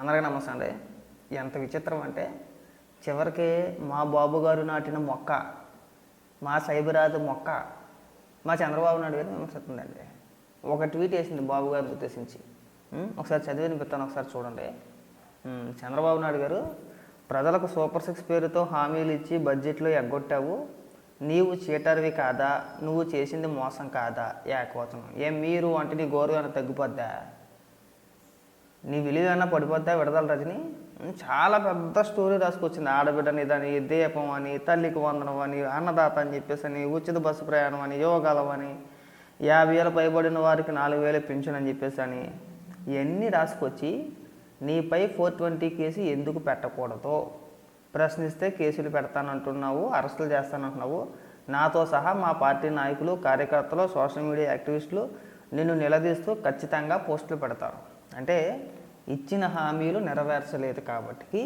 అందరికీ నమస్తే అండి. ఎంత విచిత్రం అంటే చివరికి మా బాబు గారు నాటిన మొక్క మా సైబరాజు మొక్క మా చంద్రబాబు నాయుడు గారు విమర్శిస్తుందండి. ఒక ట్వీట్ వేసింది బాబు గారిని ఉద్దేశించి. ఒకసారి చదివి వినిపిస్తాను ఒకసారి చూడండి. చంద్రబాబు నాయుడు గారు ప్రజలకు సూపర్ సిక్స్ పేరుతో హామీలు ఇచ్చి బడ్జెట్లో ఎగ్గొట్టావు నీవు చీటర్వి కాదా నువ్వు చేసింది మోసం కాదా ఏకవచనం. ఏం మీరు అంటే నీ గౌరవం తగ్గిపోద్దా? నీ విలువైనా పడిపోతే విడదల రజని. చాలా పెద్ద స్టోరీ రాసుకొచ్చింది. ఆడబిడ్డని దాని దీపం అని తల్లికి వందనం అని అన్నదాత అని చెప్పేసి అని ఉచిత బస్సు ప్రయాణం అని యోగాలం అని యాభై వేలు పైబడిన వారికి నాలుగు వేలు పెన్షన్ అని చెప్పేసి అని ఇవన్నీ రాసుకొచ్చి నీపై ఫోర్ ట్వంటీ కేసు ఎందుకు పెట్టకూడదు? ప్రశ్నిస్తే కేసులు పెడతానంటున్నావు అరెస్టులు చేస్తానంటున్నావు. నాతో సహా మా పార్టీ నాయకులు కార్యకర్తలు సోషల్ మీడియా యాక్టివిస్టులు నిన్ను నిలదీస్తూ ఖచ్చితంగా పోస్టులు పెడతారు. అంటే ఇచ్చిన హామీలు నెరవేర్చలేదు కాబట్టి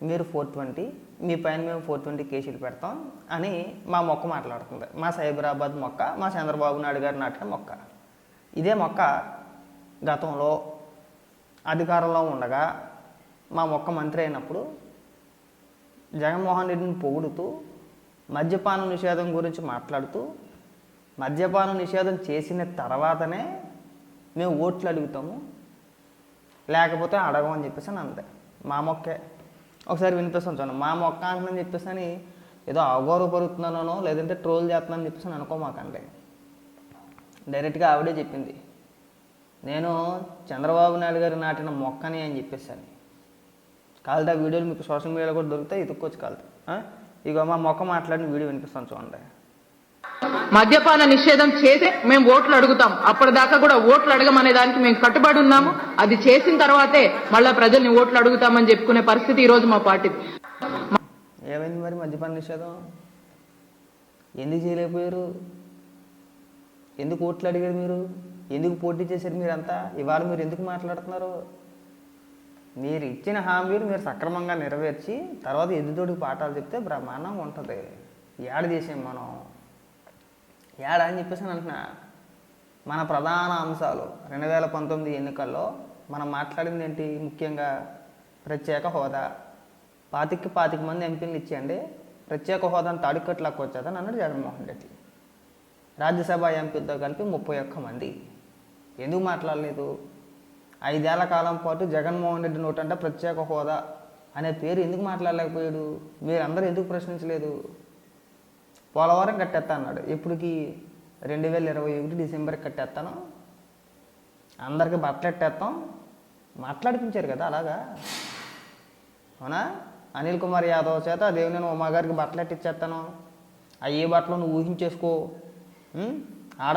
మీరు ఫోర్ ట్వంటీ మీ పైన మేము ఫోర్ ట్వంటీ కేసులు పెడతాం అని మా మొక్క మాట్లాడుతుంది. మా సైబరాబాద్ మొక్క మా చంద్రబాబు నాయుడు గారు నాటిన మొక్క. ఇదే మొక్క గతంలో అధికారంలో ఉండగా మా మొక్క మంత్రి అయినప్పుడు జగన్మోహన్ రెడ్డిని పొగుడుతూ మద్యపాన నిషేధం గురించి మాట్లాడుతూ మద్యపాన నిషేధం చేసిన తర్వాతనే మేము ఓట్లు అడుగుతాము లేకపోతే అడగమని చెప్పేసి అని అంతే మా మొక్కే. ఒకసారి వినిపిస్తాను చూడండి మా మొక్క అంటున్నాను చెప్పేసి అని ఏదో అగౌరవపరుతున్నానో లేదంటే ట్రోల్ చేస్తున్నానని చెప్పేసి అని అనుకోమాకండి. డైరెక్ట్గా ఆవిడే చెప్పింది. నేను చంద్రబాబు నాయుడు గారు నాటిన మొక్కని అని చెప్పేసాను కాలితే ఆ వీడియోలు మీకు సోషల్ మీడియాలో కూడా దొరుకుతాయి ఇతుక్కోవచ్చు కాలితే ఇక మా మొక్క మాట్లాడిన వీడియో వినిపిస్తాను చూడండి మద్యపాన నిషేధం చేసే మేము ఓట్లు అడుగుతాం. అప్పటిదాకా కూడా ఓట్లు అడగమనే దానికి మేము కట్టుబడి ఉన్నాము. అది చేసిన తర్వాతే మళ్ళా ప్రజల్ని ఓట్లు అడుగుతామని చెప్పుకునే పరిస్థితి ఈ రోజు మా పార్టీది. ఏమైంది మరి మద్యపాన నిషేధం? ఎందుకు చేయలేకపోయారు? ఎందుకు ఓట్లు అడిగారు మీరు? ఎందుకు పోటీ చేశారు మీరంతా? ఇవాళ మీరు ఎందుకు మాట్లాడుతున్నారు? మీరు ఇచ్చిన హామీలు మీరు సక్రమంగా నెరవేర్చి తర్వాత ఎదుటోడికి పాఠాలు చెప్తే బ్రహ్మాండంగా ఉంటుంది. ఏడ చేసాం మనం? ఏడా అని చెప్పేసి అంటున్నా. మన ప్రధాన అంశాలు రెండు వేల పంతొమ్మిది ఎన్నికల్లో మనం మాట్లాడింది ఏంటి? ముఖ్యంగా ప్రత్యేక హోదా. పాతికి పాతిక మంది ఎంపీలు ఇచ్చేయండి. ప్రత్యేక హోదాను తాడికట్లకు వచ్చేదని అన్నాడు జగన్మోహన్ రెడ్డి. రాజ్యసభ ఎంపీతో కలిపి ముప్పై ఒక్క మంది. ఎందుకు మాట్లాడలేదు? ఐదేళ్ళ కాలం పాటు జగన్మోహన్ రెడ్డి నోటంటే ప్రత్యేక హోదా అనే పేరు ఎందుకు మాట్లాడలేకపోయాడు? మీరందరూ ఎందుకు ప్రశ్నించలేదు? పోలవరం కట్టేస్తా అన్నాడు. ఇప్పటికి రెండు వేల ఇరవై ఒకటి డిసెంబర్కి కట్టేస్తాను. అందరికి బట్టలెట్టేస్తాం మాట్లాడిపించారు కదా అలాగా? అవునా? అనిల్ కుమార్ యాదవ్ చేత అదేవి నేను గారికి బట్టలు ఎట్టిచ్చేస్తాను? అయ్యే బట్టలు నువ్వు ఊహించేసుకో. ఉం? ఆడ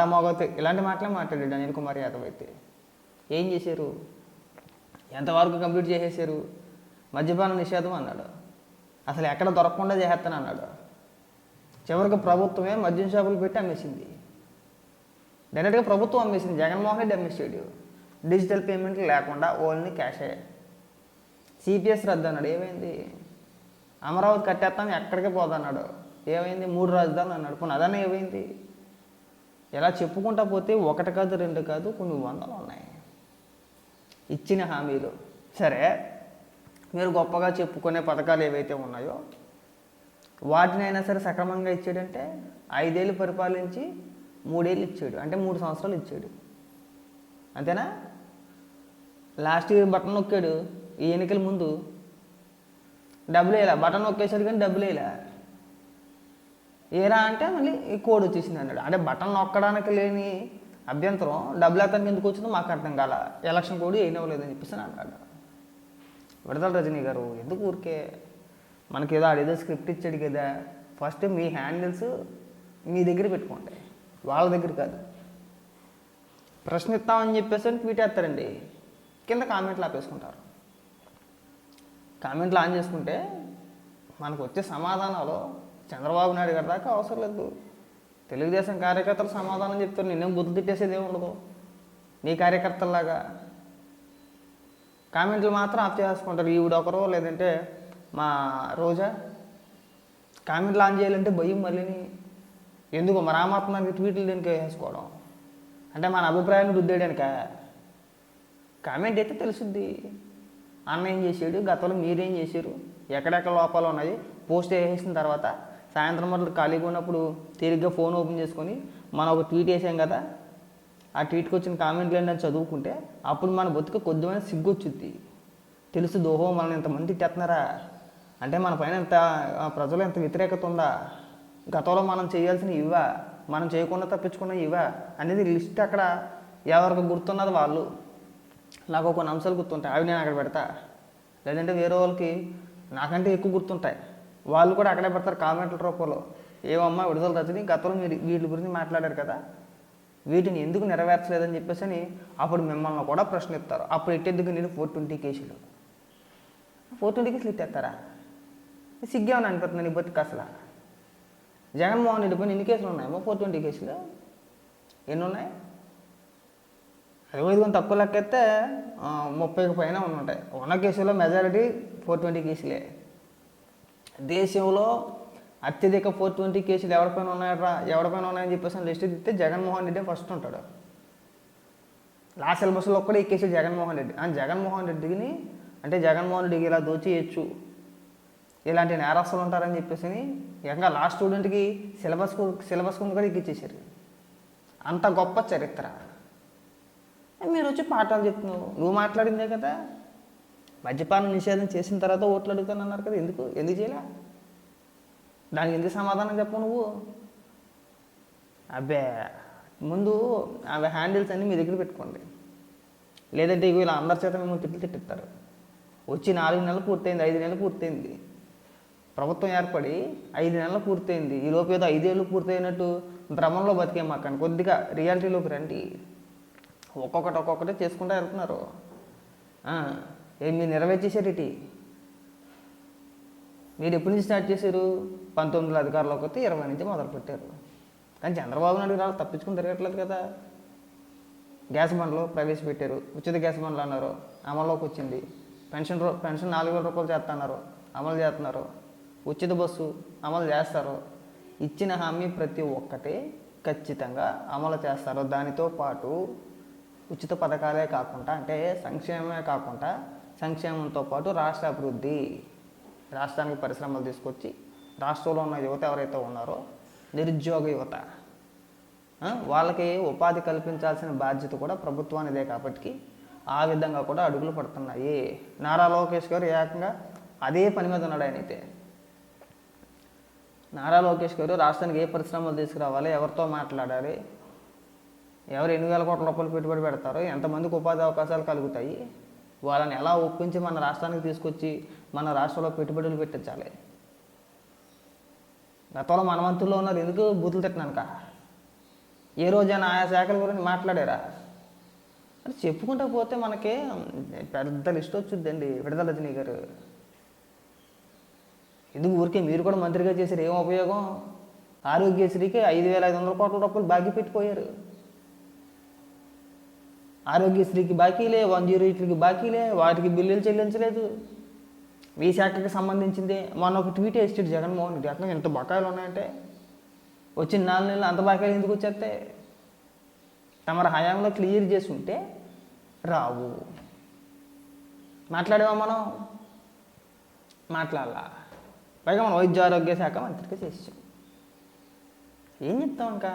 ఇలాంటి మాటలే మాట్లాడాడు అనిల్ కుమార్ యాదవ్ అయితే. ఏం చేశారు? ఎంతవరకు కంప్లీట్ చేసేసారు మద్యపాన నిషేధం అన్నాడు. అసలు ఎక్కడ దొరకకుండా చేసేస్తాను అన్నాడు. చివరికి ప్రభుత్వమే మద్యం షాపులు పెట్టి అమ్మేసింది. డైరెక్ట్గా ప్రభుత్వం అమ్మేసింది. జగన్మోహన్ రెడ్డి అమ్మేసాడు. డిజిటల్ పేమెంట్లు లేకుండా ఓన్లీ క్యాషే. సిపిఎస్ రద్దు అన్నాడు. ఏమైంది? అమరావతి కట్టేస్తాను ఎక్కడికి పోదన్నాడు. ఏమైంది? మూడు రాజధానులు అన్నాడు. పోనీ అదన్నా ఏమైంది? ఇలా చెప్పుకుంటా పోతే ఒకటి కాదు రెండు కాదు కొన్ని వందలు ఉన్నాయి. ఇచ్చిన హామీలు. సరే మీరు గొప్పగా చెప్పుకునే పథకాలు ఏవైతే ఉన్నాయో వాటిని అయినా సరే సక్రమంగా ఇచ్చాడంటే ఐదేళ్ళు పరిపాలించి మూడేళ్ళు ఇచ్చాడు. అంటే మూడు సంవత్సరాలు ఇచ్చాడు. అంతేనా? లాస్ట్ ఇయర్ బటన్ నొక్కాడు. ఈ ఎన్నికల ముందు డబ్బులు వేయాల. బటన్ నొక్కేశాడు కానీ డబ్బులు వేయలే. ఏరా అంటే మళ్ళీ ఈ కోడ్ వచ్చేసింది అన్నాడు. అంటే బటన్ నొక్కడానికి లేని అభ్యంతరం డబ్బులు అతనికి ఎందుకు వచ్చిందో మాకు అర్థం కాల. ఎలక్షన్ కోడ్ వేయనివ్వలేదని చెప్పేసి అన్నాడు. విడదల రజనీ గారు ఎందుకు ఊరికే మనకి ఏదో ఆడేదో స్క్రిప్ట్ ఇచ్చాడు కదా ఫస్ట్ మీ హ్యాండిల్స్ మీ దగ్గర పెట్టుకోండి. వాళ్ళ దగ్గర కాదు. ప్రశ్నిస్తామని చెప్పేసి అని ట్వీట్ వేస్తారండి. కింద కామెంట్లు ఆపేసుకుంటారు. కామెంట్లు ఆన్ చేసుకుంటే మనకు వచ్చే సమాధానాలు చంద్రబాబు నాయుడు గారి దాకా అవసరం లేదు. తెలుగుదేశం కార్యకర్తలు సమాధానం చెప్తారు. నిన్నేం బుద్ధి తిట్టేసేది ఏమి ఉండదు. నీ కార్యకర్తల్లాగా. కామెంట్లు మాత్రం ఆఫ్ చేసుకుంటారు ఈవిడొకరు లేదంటే మా రోజా కామెంట్లు లాంచ్ చేయాలంటే భయం మళ్ళీని. ఎందుకు మా రామాత్మానికి ట్వీట్లు దేనికి వేసుకోవడం. అంటే మన అభిప్రాయాన్ని రుద్దేయడానిక? కామెంట్ అయితే తెలుసుద్ది. అన్న ఏం చేసాడు? గతంలో మీరేం చేశారు ఎక్కడెక్కడ లోపాలు ఉన్నాయి? పోస్ట్ వేసేసిన తర్వాత సాయంత్రం మొదలు ఖాళీగా ఉన్నప్పుడు తేలిగ్గా ఫోన్ ఓపెన్ చేసుకొని మనం ఒక ట్వీట్ వేసాం కదా ఆ ట్వీట్కి వచ్చిన కామెంట్లు ఏంటని చదువుకుంటే అప్పుడు మన బతుకు కొద్దిమైన సిగ్గు వచ్చింది తెలుసు దోహో మనల్ని ఇంతమంది తిట్టేస్తున్నారా అంటే మన పైన ఎంత ప్రజలు ఎంత వ్యతిరేకత ఉందా? గతంలో మనం చేయాల్సిన ఇవా మనం చేయకుండా తప్పించుకున్న ఇవా అనేది లిస్ట్ అక్కడ ఎవరికి గుర్తున్నది వాళ్ళు. నాకు కొన్ని అంశాలు గుర్తుంటాయి. అవి నేను అక్కడ పెడతా. లేదంటే వేరే వాళ్ళకి నాకంటే ఎక్కువ గుర్తుంటాయి. వాళ్ళు కూడా అక్కడే పెడతారు కామెంట్ల రూపంలో. ఏమమ్మా విడుదల రజని గతంలో మీరు వీటి గురించి మాట్లాడారు కదా. వీటిని ఎందుకు నెరవేర్చలేదని చెప్పేసి అని అప్పుడు మిమ్మల్ని కూడా ప్రశ్నిస్తారు. అప్పుడు ఎట్టేందుకు నేను ఫోర్ ట్వంటీ కేసులు? ఫోర్ ట్వంటీ కేసులు ఎత్తేస్తారా సిగ్గేమని అనిపిస్తుంది నీ బతికి అసలు. జగన్మోహన్ రెడ్డి పైన ఎన్ని కేసులు ఉన్నాయమ్మా ఫోర్ ట్వంటీ కేసులు. ఎన్ని ఉన్నాయి? అరవై ఐదు తక్కువ లెక్కైతే ముప్పైకి పైన ఉంటాయి ఉన్న కేసుల్లో మెజారిటీ ఫోర్ ట్వంటీ కేసులే. దేశంలో అత్యధిక ఫోర్ ట్వంటీ కేసులు ఎవరిపైన ఉన్నాయరా ఎవరిపైన ఉన్నాయని చెప్పేసి లిస్ట్ ఇస్తే జగన్మోహన్ రెడ్డి ఫస్ట్ ఉంటాడు. లాస్ట్ సిలబస్లో ఒక్కడే ఈ కేసు జగన్మోహన్ రెడ్డి. ఆ జగన్మోహన్ రెడ్డిని అంటే జగన్మోహన్ రెడ్డికి ఇలా దోచేయచ్చు. ఇలాంటి నేరస్తులు ఉంటారని చెప్పేసి ఇంకా లాస్ట్ స్టూడెంట్కి సిలబస్ సిలబస్ కూడా ఎక్కిచ్చేసారు అంత గొప్ప చరిత్ర. మీరు వచ్చి పాఠాలు చెప్తున్నావు నువ్వు మాట్లాడిందే కదా. మద్యపానం నిషేధం చేసిన తర్వాత ఓట్లు అడుగుతాను అన్నారు కదా. ఎందుకు? ఎందుకు చేయలే? దానికి ఎందుకు సమాధానం చెప్పు నువ్వు? అబ్బే ముందు అవి హ్యాండిల్స్ అన్నీ మీ దగ్గర పెట్టుకోండి. లేదంటే ఇవి ఇలా అందరి చేత మిమ్మల్ని తిట్లు తిట్టిస్తారు వచ్చి నాలుగు నెలలు పూర్తయింది ఐదు నెలలు పూర్తయింది. ప్రభుత్వం ఏర్పడి ఐదు నెలలు పూర్తయింది. ఈ లోపు ఏదో ఐదేళ్ళు పూర్తయినట్టు భ్రమంలో బతికే మాకండి కొద్దిగా రియాలిటీలోకి రండి. ఒక్కొక్కటి ఒక్కొక్కటి చేసుకుంటూ వెళ్తున్నారు. ఆ, ఏం మీరు నెరవేర్చేసారు ఇటీ? మీరు ఎప్పటి నుంచి స్టార్ట్ చేశారు? పంతొమ్మిది వందల అధికారులకు వస్తే ఇరవై నుంచి మొదలు పెట్టారు కానీ చంద్రబాబు నాయుడు రాళ్ళు తప్పించుకుని తిరగట్లేదు కదా. గ్యాస్ బండ్లు ప్రవేశపెట్టారు. ఉచిత గ్యాస్ బండ్లు అన్నారు. అమల్లోకి వచ్చింది. పెన్షన్ రూ- పెన్షన్ నాలుగు వేల రూపాయలు చేస్తున్నారు అమలు చేస్తున్నారు ఉచిత బస్సు అమలు చేస్తారు ఇచ్చిన హామీ ప్రతి ఒక్కటి ఖచ్చితంగా అమలు చేస్తారు దానితో పాటు ఉచిత పథకాలే కాకుండా అంటే సంక్షేమమే కాకుండా సంక్షేమంతో పాటు రాష్ట్ర అభివృద్ధి రాష్ట్రానికి పరిశ్రమలు తీసుకొచ్చి రాష్ట్రంలో ఉన్న యువత ఎవరైతే ఉన్నారో నిరుద్యోగ యువత వాళ్ళకి ఉపాధి కల్పించాల్సిన బాధ్యత కూడా ప్రభుత్వానిదే కాబట్టి ఆ విధంగా కూడా అడుగులు పడుతున్నాయి. నారా లోకేష్ గారు ఏకంగా అదే పని మీద ఉన్నాడు ఆయన అయితే. నారా లోకేష్ గారు రాష్ట్రానికి ఏ పరిశ్రమలు తీసుకురావాలి ఎవరితో మాట్లాడాలి ఎవరు ఎన్ని వేల కోట్ల రూపాయలు పెట్టుబడి పెడతారు ఎంతమందికి ఉపాధి అవకాశాలు కలుగుతాయి వాళ్ళని ఎలా ఒప్పించి మన రాష్ట్రానికి తీసుకొచ్చి మన రాష్ట్రంలో పెట్టుబడులు పెట్టించాలి. గతంలో మన మంత్రుల్లో ఉన్నారు ఎందుకు బూతులు తిట్టినానుక? ఏ రోజైనా ఆయా శాఖల గురించి మాట్లాడారా? అది చెప్పుకుంటా పోతే మనకి పెద్ద లిస్ట్ వచ్చిందండి విడుదల రజనీ గారు. ఎందుకు ఊరికే మీరు కూడా మంత్రిగా చేశారు? ఏం ఉపయోగం? ఆరోగ్యశ్రీకి ఐదు వేల ఐదు వందల కోట్ల రూపాయలు బాకీ పెట్టిపోయారు ఆరోగ్యశ్రీకి బాకీలే వన్ జీరో ఎయిట్లకి బాకీలే వాటికి బిల్లులు చెల్లించలేదు. మీ శాఖకి సంబంధించింది. మొన్న ఒక ట్వీట్ వేసాడు జగన్మోహన్ రెడ్డి. అట్లా ఎంత బకాయిలు ఉన్నాయంటే వచ్చిన నాలుగు నెలలు అంత బకాయిలు ఎందుకు వచ్చేస్తే తమరు హయాంలో క్లియర్ చేసి ఉంటే రావు. మాట్లాడేవా మనం? మాట్లాడాలా. పైగా మన వైద్య ఆరోగ్య శాఖ మంత్రికి చేసాం ఏం చెప్తాం ఇంకా?